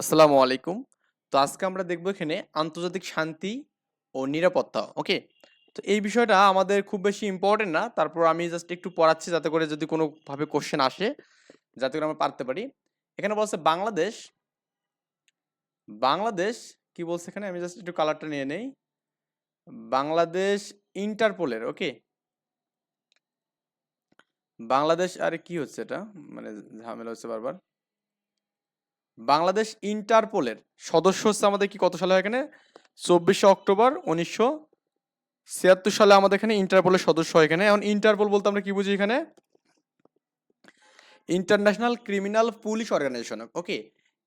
আসসালামু আলাইকুম। তো আজকে আমরা দেখব এখানে আন্তর্জাতিক শান্তি ও নিরাপত্তা, ওকে? তো এই বিষয়টা আমাদের খুব বেশি ইম্পর্টেন্ট না। তারপর আমি জাস্ট একটু পড়াচ্ছি যাতে করে যদি কোনো ভাবে কোশ্চেন আসে, যাতে করে আমরা পারতে পারি। এখানে বলছে বাংলাদেশ বাংলাদেশ, কি বলছে এখানে? আমি জাস্ট একটু কালারটা নিয়ে নেই। বাংলাদেশ ইন্টারপোলের, ওকে? বাংলাদেশ, আরে কি হচ্ছে এটা? মানে ঝামেলা হচ্ছে বারবার। বাংলাদেশ ইন্টারপোলের সদস্য হচ্ছে আমাদের কি কত সালে এখানে? চব্বিশে অক্টোবর উনিশশো ছিয়াত্তর সালে আমাদের এখানে ইন্টারপোলের সদস্য হয় এখানে। এখন ইন্টারপোল বলতে আমরা কি বুঝি এখানে? International criminal police organization, okay?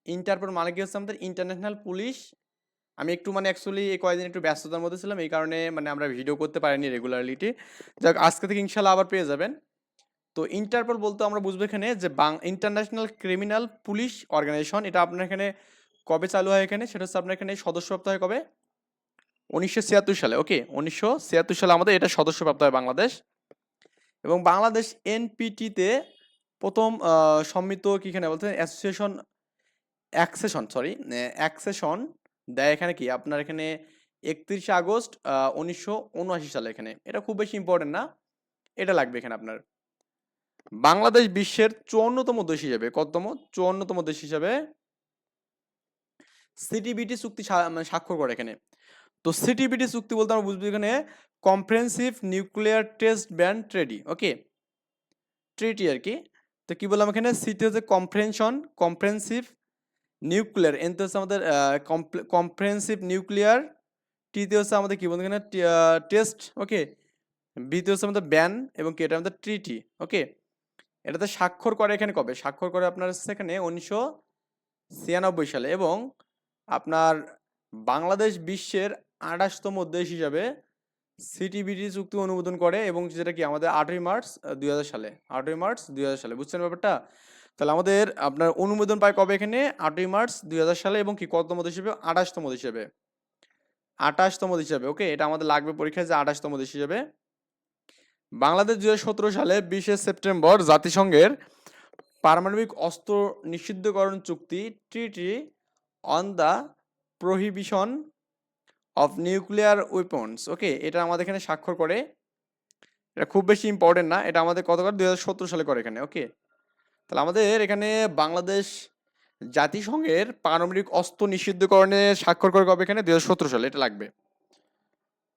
Interpol মানে কি হচ্ছে আমাদের ইন্টারন্যাশনাল পুলিশ? আমি একটু মানে অ্যাকচুয়ালি এই কয়েকদিন একটু ব্যস্ততার মধ্যে ছিলাম, এই কারণে মানে আমরা ভিডিও করতে পারিনি রেগুলারলিটি যাক, আজকে থেকে ইনশাল্লাহ আবার পেয়ে যাবেন। তো ইন্টারপোল বলতে আমরা বুঝব এখানে যে বাং ইন্টারন্যাশনাল ক্রিমিনাল পুলিশ অর্গানাইজেশন এটা আপনার এখানে কবে চালু হয় এখানে? সেটা হচ্ছে আপনার এখানে সদস্যপ্রাপ্ত হয় কবে? উনিশশো ছিয়াত্তর সালে, ওকে? উনিশশো ছিয়াত্তর সালে আমাদের এটা সদস্য সদস্যপ্রাপ্ত হয় বাংলাদেশ। এবং বাংলাদেশ এনপিটিতে প্রথম সম্মিত কি এখানে বলতে অ্যাসোসিয়েশন অ্যাক্সেশন সরি অ্যাক্সেশন দেয় এখানে কি? আপনার এখানে একত্রিশে আগস্ট উনিশশো উনআশি সালে এখানে। এটা খুব বেশি ইম্পর্টেন্ট না। এটা লাগবে এখানে আপনার। বাংলাদেশ বিশ্বের চুয়ান্নতম দেশ হিসেবে, কততম? চুয়ান্নতম দেশ হিসেবে সিটিবিটি চুক্তি মানে স্বাক্ষর করে এখানে। তো সিটিবিটি চুক্তি বলতে আমরা বুঝব এখানে comprehensive nuclear test ban treaty okay treaty আর কি। তো কি বললাম এখানে? সিটি হচ্ছে কম্প্রেনশন কম্প্রেহেন্সিভ নিউক্লিয়ার এনতে হচ্ছে আমাদের কম্প্রেহেন্সিভ নিউক্লিয়ার টিতে হচ্ছে আমাদের কি বলতে এখানে? টেস্ট ওকে বিতে হচ্ছে আমাদের ব্যান এবং কি? এটা আমাদের ট্রিটি ওকে এটাতে স্বাক্ষর করে এখানে কবে? স্বাক্ষর করে আপনার সেখানে উনিশশো ছিয়ানব্বই সালে এবং আপনার বাংলাদেশ বিশ্বের আঠাশতম দেশ হিসাবে সিটিবিটি চুক্তি অনুমোদন করে এবং যেটা কি আমাদের আটই মার্চ দুই হাজার সালে। আটই মার্চ দুই হাজার সালে। বুঝছেন ব্যাপারটা? তাহলে আমাদের আপনার অনুমোদন পায় কবে এখানে? আটই মার্চ দুই হাজার সালে এবং কি কততম দেশ হিসেবে? আঠাশতম দেশ হিসেবে। আঠাশতম দেশ হিসেবে ওকে এটা আমাদের লাগবে পরীক্ষায় যে আঠাশতম দেশ হিসেবে। বাংলাদেশ দুই হাজার সতেরো সালে বিশে সেপ্টেম্বর জাতিসংঘের পারমাণবিক অস্ত্র নিষিদ্ধকরণ চুক্তি, treaty on the prohibition of nuclear weapons okay, এটা আমাদের এখানে স্বাক্ষর করে। এটা খুব বেশি ইম্পর্টেন্ট না, এটা আমাদের কত করে দুই সালে করে এখানে, ওকে। তাহলে আমাদের এখানে বাংলাদেশ জাতিসংঘের পারমাণবিক অস্ত্র নিষিদ্ধকরণে স্বাক্ষর করে কবে এখানে? দুই হাজার সতেরো সালে, এটা লাগবে।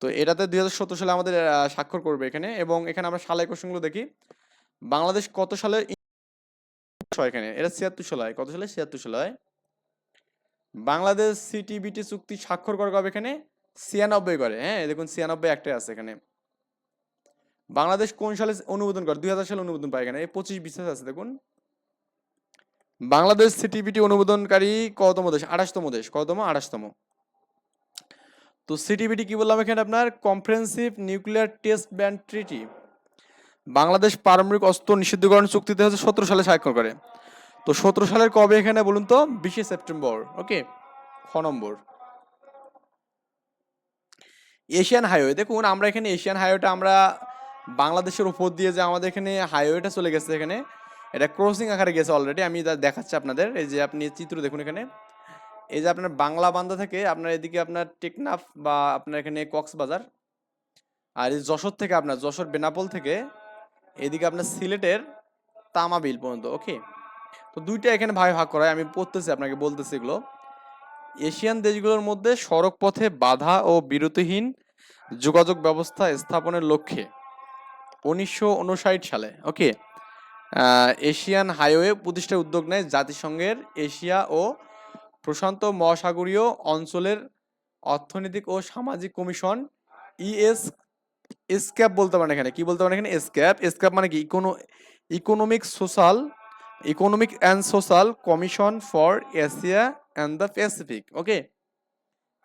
তো এটাতে দুই হাজার সতেরো সালে আমাদের স্বাক্ষর করবে এখানে এবং এখানে আমরা সালের কোশ্চেনগুলো দেখি। বাংলাদেশ কত সালে এখানে? এটা ছিয়াত্তর সালে হয়। কত সালে? ছিয়াত্তর সালে হয়। বাংলাদেশ সিটিবিটি চুক্তি স্বাক্ষর করে কবে এখানে? ছিয়ানব্বই করে। হ্যাঁ দেখুন ছিয়ানব্বই একটাই আছে এখানে। বাংলাদেশ কোন সালে অনুমোদন করে? দুই হাজার সালে অনুমোদন পায় এখানে। পঁচিশ বিশেষ আছে, দেখুন। বাংলাদেশ সিটিবিটি অনুমোদনকারী কততম দেশ? আঠাশতম দেশ। কতম আঠাশতম। তো সিটিবিটি কি বললাম এখানে আপনার? Comprehensive nuclear test ban treaty Bangladesh পারমাণবিক অস্ত্র নিষিদ্ধকরণ চুক্তিতে হচ্ছে সতেরো সালে স্বাক্ষর করে। তো সতেরো সালের কবে এখানে বলুন তো? বিশে সেপ্টেম্বর, ওকে? খ নম্বর। এশিয়ান হাইওয়ে, দেখুন আমরা এখানে এশিয়ান হাইওয়েটা আমরা বাংলাদেশের উপর দিয়ে যে আমাদের এখানে হাইওয়েটা চলে গেছে এখানে, এটা ক্রসিং আকারে গেছে অলরেডি আমি দেখাচ্ছি আপনাদের, এই যে আপনি চিত্র দেখুন এখানে। এই যে আপনার বাংলা বান্দা থেকে আপনার এদিকে আপনার টেকনাফ বা আপনার এখানে কক্সবাজার, আর এই যশোর থেকে আপনার, যশোর বেনাপোল থেকে এদিকে আপনার সিলেটের তামাবিল পর্যন্ত ওকে তো দুইটা এখানে ভাই ভাগ করা হয় আমি পড়তেছি আপনাকে, বলতেছি এগুলো। এশিয়ান দেশগুলোর মধ্যে সড়ক পথে বাধা ও বিরতিহীন যোগাযোগ ব্যবস্থা স্থাপনের লক্ষ্যে উনিশশো উনষাট সালে ওকে এশিয়ান হাইওয়ে প্রতিষ্ঠার উদ্যোগ নেয় জাতিসংঘের এশিয়া ও প্রশান্ত মহাসাগরীয় অঞ্চলের অর্থনৈতিক ও সামাজিক কমিশন ইএস এসক্যাপ বলতে পারেন এখানে। কি বলতে পারেন এখানে? এসক্যাপ এসক্যাপ মানে কি? Econo economic social economic and social commission for Asia and the Pacific okay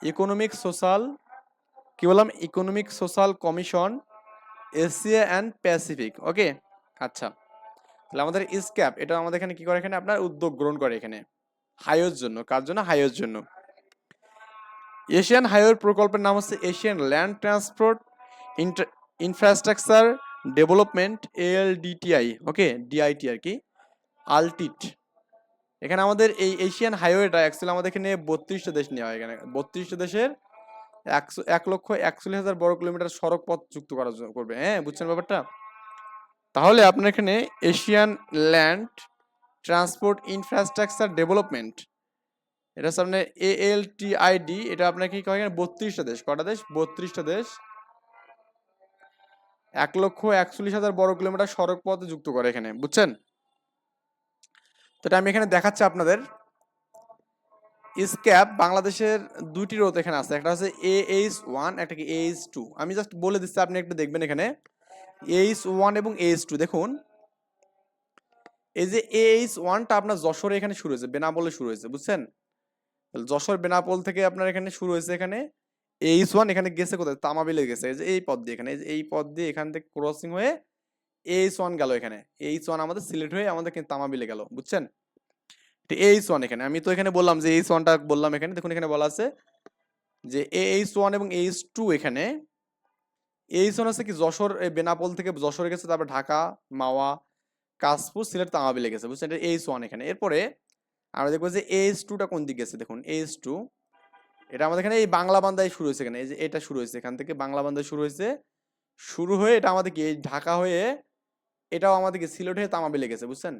economic social কি বললাম? Economic social commission Asia and Pacific okay আচ্ছা। তাহলে আমাদের ইসক্যাপ এটা আমাদের এখানে কি করে? এখানে আপনার উদ্যোগ গ্রহণ করে এখানে। হাইওয়ের জন্য, কার জন্য? হাইওয়ের জন্য। এশিয়ান হাইওয়ে প্রকল্পের নাম হচ্ছে Asian land transport infrastructure development ALDTI okay? DIT আর কি। আলটিট। এখানে আমাদের এই এশিয়ান হাইওয়েটা অ্যাকচুয়ালি আমাদের এখানে বত্রিশটা দেশ নেওয়া হয় এখানে। বত্রিশটা দেশের একশো, এক লক্ষ একচল্লিশ হাজার বড় কিলোমিটার সড়ক পথ যুক্ত করা জ- করবে। হ্যাঁ বুঝছেন ব্যাপারটা? তাহলে আপনার এখানে Asian land transport infrastructure development. এটা হচ্ছে আপনার এএলটিআইডি এটা আপনার কি কয় বত্রিশটা দেশ। কটা দেশ? বত্রিশটা দেশ। এক লক্ষ একচল্লিশ হাজার বড় কিলোমিটার সড়ক পথ যুক্ত করে এখানে। বুঝছেন? তো এটা আমি এখানে দেখাচ্ছি আপনাদের। স্ক্যাপ বাংলাদেশের দুইটি রোদ এখানে আছে। একটা হচ্ছে এ এইচ ওয়ান একটা কি এইচ টু আমি জাস্ট বলে দিচ্ছি, আপনি একটু দেখবেন এখানে। এইচ ওয়ান এবং এইচ টু দেখুন। এই যে এইচ ওয়ানটা আপনার যশোরে এখানে শুরু হয়েছে, বেনাপোলে শুরু হয়েছে, বুঝছেন? যশোর, বেনাপোল থেকে আপনার এখানে শুরু হয়েছে এখানে এইচ ওয়ান এখানে গেছে কোথায়? তামাবিলে গেছে, এই যে এই পথ দিয়ে এখানে, এই পথ দিয়ে এখান থেকে ক্রসিং হয়ে এইচ ওয়ান গেল এখানে। এইচ ওয়ান আমাদের সিলেট হয়ে আমাদের তামাবিলে গেল, বুঝছেন? এইচ ওয়ান এখানে। আমি তো এখানে বললাম যে এইচ ওয়ানটা বললাম এখানে, দেখুন এখানে বলা আছে যে এইচ ওয়ান এবং এইচ টু এখানে এইচ ওয়ান হচ্ছে কি যশোর বেনাপোল থেকে যশোরে গেছে, তারপর ঢাকা, মাওয়া কাশপুর সিলেট তামাবিলে গেছে বুঝছেন? এটা এইচ ওয়ান এখানে। এরপরে আমরা দেখব যে এইচ টুটা কোন দিকে গেছে? দেখুন এইচ টু এটা আমাদের এখানে এই বাংলা বান্দায় শুরু হয়েছে এখানে। এই যে এটা শুরু হয়েছে, এখান থেকে বাংলা বান্দায় শুরু হয়েছে। শুরু হয়ে এটা আমাদের কি, এই ঢাকা হয়ে এটাও আমাদের কি, সিলেট হয়ে তামাবিলে গেছে বুঝছেন?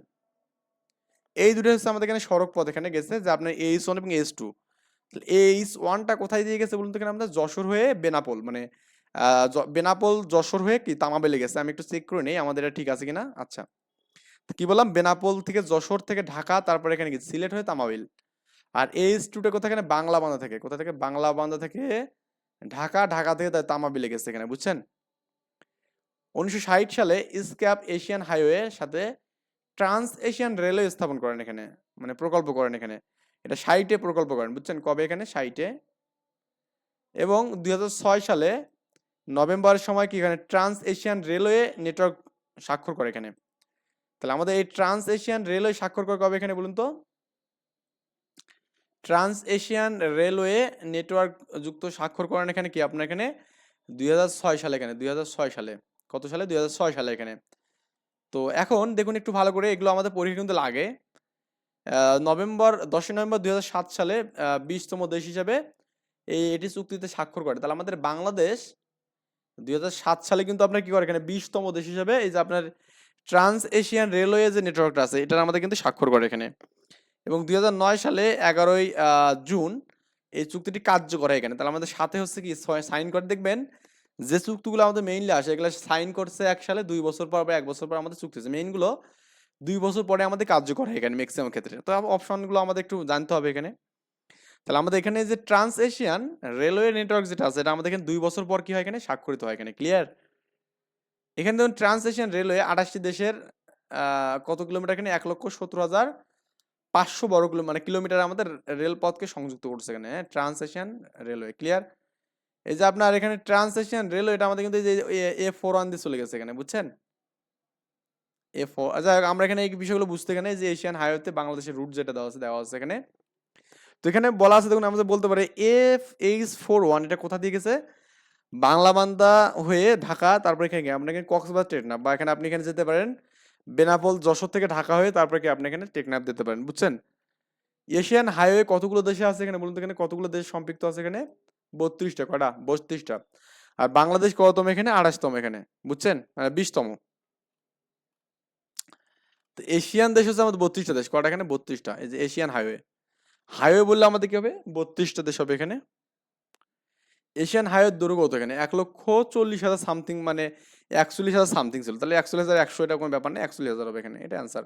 এই দুটো হচ্ছে আমাদের এখানে সড়ক পথ এখানে গেছে, যে আপনার এইচ ওয়ান এবং এইচ টু এইচ ওয়ানটা কোথায় দিয়ে গেছে বলুন তো এখানে আমাদের? যশোর হয়ে বেনাপোল মানে বেনাপোল, যশোর হয়ে কি তামাবেলে গেছে আমি একটু চেক করে নিই, আমাদের এটা ঠিক আছে কিনা? আচ্ছা। কি বললাম? বেনাপোল থেকে যশোর থেকে ঢাকা, তারপরে এখানে কি সিলেট হয়ে তামাবিল। আর এইচ টুটা কোথায়? এখানে বাংলা বান্ধা থেকে। কোথা থেকে? বাংলা বান্ধা থেকে ঢাকা ঢাকা থেকে তামাবিলে গেছে এখানে, বুঝছেন? উনিশশো ষাট সালে স্ক্যাপ এশিয়ান হাইওয়ে সাথে ট্রান্স এশিয়ান রেলওয়ে স্থাপন করেন এখানে মানে প্রকল্প করেন এখানে। এটা সাইটে প্রকল্প করেন, বুঝছেন? কবে এখানে? সাইটে এবং দুই হাজার ছয় সালে নভেম্বরের সময় কি এখানে ট্রান্স এশিয়ান রেলওয়ে নেটওয়ার্ক স্বাক্ষর করে এখানে। তাহলে আমাদের এই ট্রান্স এশিয়ান রেলওয়ে স্বাক্ষর করে কবে এখানে বলুন তো? ট্রান্স এশিয়ান রেলওয়ে নেটওয়ার্ক যুক্ত স্বাক্ষর করেন এখানে কি? আপনার এখানে দুই হাজার ছয় সালে এখানে দু হাজার ছয় সালে। কত সালে? দুই সালে এখানে। তো এখন দেখুন একটু ভালো করে এগুলো আমাদের পরীক্ষা কিন্তু লাগে। নভেম্বর, দশই নভেম্বর দুই হাজার সাত সালে বিশতম দেশ হিসাবে এই, এটি চুক্তিতে স্বাক্ষর করে। তাহলে আমাদের বাংলাদেশ দুই হাজার সাত সালে কিন্তু আপনার কি করে? এখানে বিশতম দেশ হিসাবে এই যে আপনার ট্রান্স এশিয়ান রেলওয়ে যে নেটওয়ার্কটা আছে, এটার আমাদের কিন্তু স্বাক্ষর করে এখানে। এবং দুই হাজার নয় সালে এগারোই জুন এই চুক্তিটি কার্যকর হয় এখানে। তাহলে আমাদের সাথে হচ্ছে কি সাইন করে দেখবেন। যে চুক্তিগুলো আমাদের মেইনলি আসে, এগুলো সাইন করছে এক সালে, দুই বছর পর বা এক বছর পর আমাদের চুক্তি আছে মেইনগুলো দুই বছর পরে আমাদের কার্যকর হয় এখানে ম্যাক্সিমাম ক্ষেত্রে। তো অপশনগুলো আমাদের একটু জানতে হবে এখানে। তাহলে আমাদের এখানে যে ট্রান্স এশিয়ান রেলওয়ে নেটওয়ার্ক যেটা আছে, এটা আমাদের এখানে দুই বছর পর কি হয় এখানে? স্বাক্ষরিত হয় এখানে। ক্লিয়ার এখানে দেখুন ট্রান্স এশিয়ান রেলওয়ে আঠাশটি দেশের কত কিলোমিটার এখানে? এক লক্ষ সত্তর হাজার পাঁচশো বড় কিলো মানে কিলোমিটার আমাদের রেলপথকে সংযুক্ত করছে এখানে হ্যাঁ? ট্রান্স এশিয়ান রেলওয়ে ক্লিয়ার এই যে আপনার এখানে ট্রান্স এশিয়ান রেলওয়ে এটা আমাদের কিন্তু এ ফোর ওয়ান দিয়ে চলে গেছে এখানে, বুঝছেন? এ ফোর আচ্ছা আমরা এখানে এই বিষয়গুলো বুঝতে এখানে যে এশিয়ান হাইওয়েতে বাংলাদেশের রুট যেটা দেওয়া আছে দেওয়া আছে এখানে। তো এখানে বলা আছে, দেখুন আমাদের বলতে পারে এফ এইচ ফোর ওয়ান এটা কোথা দিয়ে গেছে? বাংলা বান্দা হয়ে ঢাকা, তারপরে এখানে গিয়ে আপনি এখানে কক্সবাজার টেকনাফ বা এখানে আপনি এখানে যেতে পারেন। বেনাপোল, যশোর থেকে ঢাকা হয়ে তারপরে কি আপনি এখানে টেকনাফ যেতে পারেন, বুঝছেন? এশিয়ান হাইওয়ে কতগুলো দেশে আছে এখানে বলুন তো এখানে? কতগুলো দেশ সম্পৃক্ত আছে এখানে? বত্রিশটা কটা বত্রিশটা। আর বাংলাদেশ কততম এখানে? আঠাশতম এখানে, বুঝছেন? মানে বিশতম। তো এশিয়ান দেশ হচ্ছে আমাদের বত্রিশটা দেশ কটা এখানে? বত্রিশটা, এই যে এশিয়ান হাইওয়ে। হাইওয়ে বললে আমাদের কি হবে? বত্রিশটা দেশ হবে এখানে। এশিয়ান হাইওয়ের দৈর্ঘ্য কত এখানে এক লক্ষ চল্লিশ হাজার সামথিং মানে একচল্লিশ হাজার সামথিং ছিল। তাহলে একচল্লিশ হাজার একশো এটা কোনো ব্যাপার নেই একচল্লিশ হাজার হবে এখানে, এটা অ্যান্সার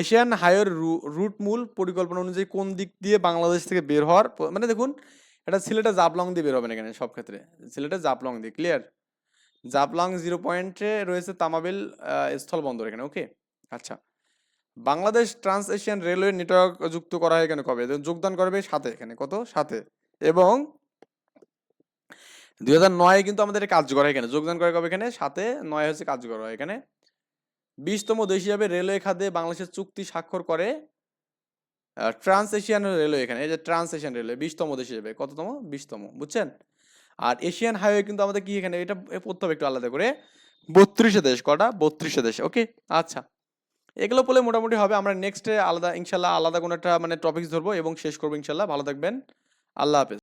এশিয়ান হাইওয়ের রুট মূল পরিকল্পনা অনুযায়ী কোন দিক দিয়ে বাংলাদেশ থেকে বের হওয়ার মানে দেখুন, এটা সিলেটে জাপলং দিয়ে বের হবে এখানে সব ক্ষেত্রে। সিলেটে জাপলং দিয়ে ক্লিয়ার জাপলং জিরো পয়েন্টে রয়েছে তামাবিল স্থল বন্দর এখানে ওকে আচ্ছা। Bangladesh trans Asian railway network যুক্ত করা হয় এখানে কবে? যোগদান করবে সাথে এখানে, কত? সাথে। এবং দুই হাজার নয় কিন্তু আমাদের কার্যকর হয় এখানে। যোগদান করে কবে এখানে? সাথে নয় হচ্ছে কার্যকর হয় এখানে। বিশতম দেশ হিসাবে রেলওয়ে খাতে বাংলাদেশের চুক্তি স্বাক্ষর করে ট্রান্স এশিয়ান রেলওয়ে এখানে, এই যে ট্রান্স এশিয়ান রেলওয়ে, বিশতম দেশ হিসেবে কততম? বিশতম, বুঝছেন? আর এশিয়ান হাইওয়ে কিন্তু আমাদের কি এখানে? এটা পড়তে হবে একটু আলাদা করে। বত্রিশে দেশ, কটা? বত্রিশে দেশ, ওকে? আচ্ছা। এগুলো বলে মোটামুটি হবে। আমরা নেক্সটে আলাদা, ইনশাল্লাহ আলাদা কোনো একটা মানে টপিক ধরবো এবং শেষ করব ইনশাল্লাহ। ভালো থাকবেন। আল্লাহ হাফেজ।